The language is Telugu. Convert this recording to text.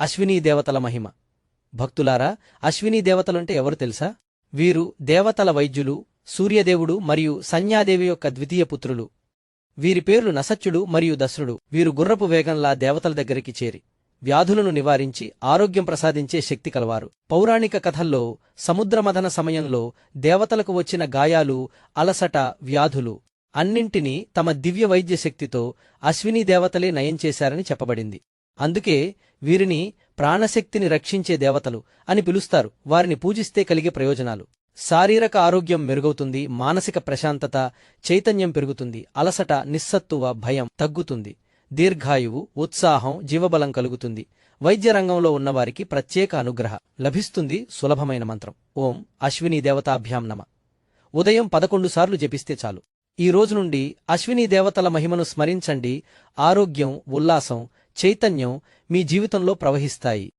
అశ్వినీ దేవతల మహిమ. భక్తులారా అశ్వినీ దేవతలంటే ఎవరు తెలుసా? వీరు దేవతల వైద్యులు సూర్యదేవుడు మరియు సంజ్ఞాదేవి యొక్క ద్వితీయ పుత్రులు. వీరి పేర్లు నసచ్చుడు మరియు దశరుడు వీరు గుర్రపు వేగంలా దేవతల దగ్గరికి చేరి వ్యాధులను నివారించి ఆరోగ్యం ప్రసాదించే శక్తి కలవారు. పౌరాణిక కథల్లో సముద్రమథన సమయంలో దేవతలకు వచ్చిన గాయాలు అలసట వ్యాధులు అన్నింటినీ తమ దివ్య వైద్య శక్తితో అశ్వినీ దేవతలే నయం చేశారని చెప్పబడింది. అందుకే వీరిని ప్రాణశక్తిని రక్షించే దేవతలు అని పిలుస్తారు. వారిని పూజిస్తే కలిగే ప్రయోజనాలు. శారీరక ఆరోగ్యం మెరుగవుతుంది మానసిక ప్రశాంతత చైతన్యం పెరుగుతుంది అలసట నిస్సత్తువ భయం తగ్గుతుంది దీర్ఘాయువు ఉత్సాహం జీవబలం కలుగుతుంది. వైద్య రంగంలో ఉన్నవారికి ప్రత్యేక అనుగ్రహ లభిస్తుంది సులభమైన మంత్రం. ఓం అశ్వినీ దేవతాభ్యాం నమ. ఉదయం పదకొండు సార్లు జపిస్తే చాలు. ఈ రోజు నుండి అశ్వినీ దేవతల మహిమను స్మరించండి. ఆరోగ్యం ఉల్లాసం చైతన్యం మీ జీవితంలో ప్రవహిస్తాయి.